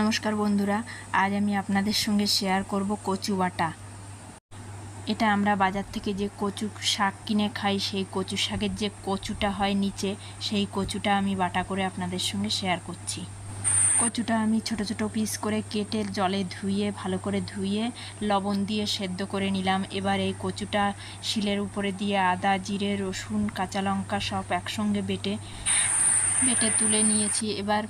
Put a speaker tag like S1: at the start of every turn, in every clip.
S1: নমস্কার বন্ধুরা, আজ আমি আপনাদের সঙ্গে শেয়ার করব কচু বাটা। এটা আমরা বাজার থেকে যে কচু শাক কিনে খাই, সেই কচু শাকের যে কচুটা হয় নিচে, সেই কচুটা আমি বাটা করে আপনাদের সঙ্গে শেয়ার করছি। কচুটা আমি ছোট ছোট পিস করে কেটে জলে ধুয়ে, ভালো করে ধুয়ে, লবণ দিয়ে সেদ্ধ করে নিলাম। এবার এই কচুটা শিলের উপরে দিয়ে আদা, জিরে, রসুন, কাঁচা লঙ্কা সব একসঙ্গে বেটে বেটে তুলে নিয়েছি। এবার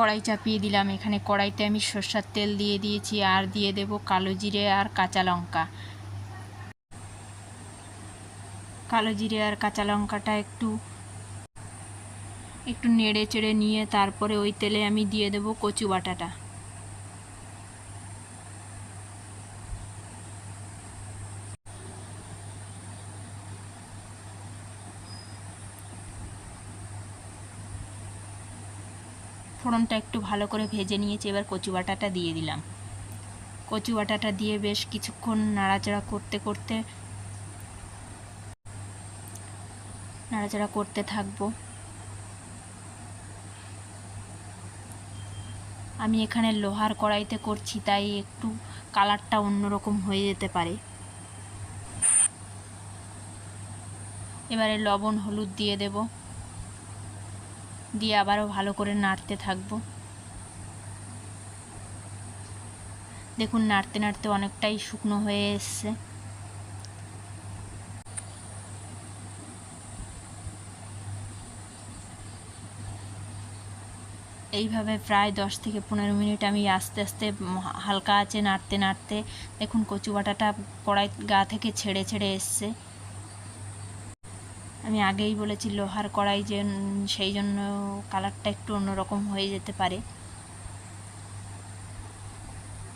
S1: কড়াই চাপিয়ে দিলাম। এখানে কড়াইতে আমি সর্ষার তেল দিয়ে দিয়েছি, আর দিয়ে দেব কালো জিরে আর কাঁচা লঙ্কা। কালো জিরে আর কাঁচা লঙ্কাটা একটু একটু নেড়ে চেড়ে নিয়ে তারপরে ওই তেলে আমি দিয়ে দেব কচু বাটাটা। ফোড়নটা একটু ভালো করে ভেজে নিয়েছি, এবার কচু বাটাটা দিয়ে দিলাম। কচু বাটাটা দিয়ে বেশ কিছুক্ষণ নাড়াচাড়া করতে করতে, নাড়াচাড়া করতে থাকব। আমি এখানে লোহার কড়াইতে করছি, তাই একটু কালারটা অন্যরকম হয়ে যেতে পারে। এবারে লবণ, হলুদ দিয়ে দেবো। দিয়ে আবারও ভালো করে নাড়তে থাকব। দেখুন, নাড়তে নাড়তে অনেকটাই শুকনো হয়ে এসছে। এইভাবে প্রায় দশ থেকে পনেরো মিনিট আমি আস্তে আস্তে হালকা আছে, নাড়তে নাড়তে। দেখুন, কচু বাটাটা কড়াই গা থেকে ছেড়ে ছেড়ে এসছে। আমি আগেই বলেছি, লোহার কড়াই যে, সেই জন্য কালারটা একটু অন্যরকম হয়ে যেতে পারে।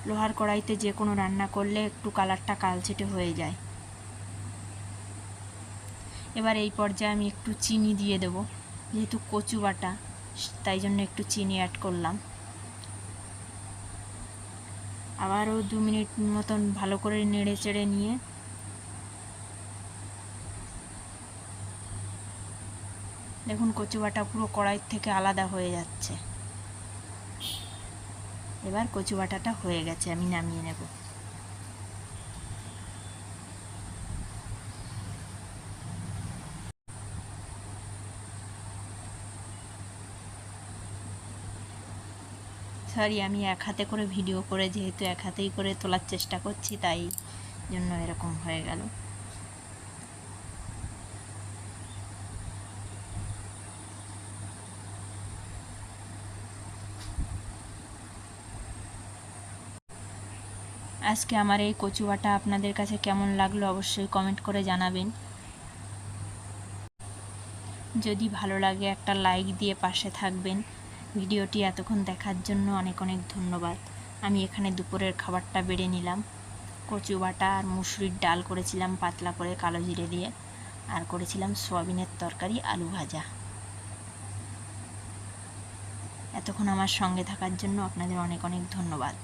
S1: লোহার কড়াইতে যে কোনো রান্না করলে একটু কালারটা কালচেটে হয়ে যায়। এবার এই পর্যায়ে আমি একটু চিনি দিয়ে দেব, যেহেতু কচু বাটা, তাই জন্য একটু চিনি অ্যাড করলাম। আবারও দু মিনিট মতন ভালো করে নেড়ে চেড়ে নিয়ে দেখুন কচু বাটা পুরো কড়াই থেকে আলাদা হয়ে যাচ্ছে। এবার কচু বাটাটা হয়ে গেছে, আমি নামিয়ে নেব। সরি আমি এক হাতে করে ভিডিও করে, যেহেতু এক হাতেই করে তোলার চেষ্টা করছি, তাই জন্য এরকম হয়ে গেল। আজকে আমার এই কচু বাটা আপনাদের কাছে কেমন লাগল অবশ্যই কমেন্ট করে জানাবেন। যদি ভালো লাগে একটা লাইক দিয়ে পাশে থাকবেন। ভিডিওটি এতক্ষণ দেখার জন্য অনেক অনেক ধন্যবাদ। আমি এখানে দুপুরের খাবারটা বেড়ে নিলাম। কচু বাটা আর মুসুরির ডাল করেছিলাম পাতলা করে কালো জিরে দিয়ে। আর করেছিলাম সোয়াবিনের তরকারি আলু ভাজা। এতক্ষণ আমার সঙ্গে থাকার জন্য আপনাদের অনেক অনেক ধন্যবাদ।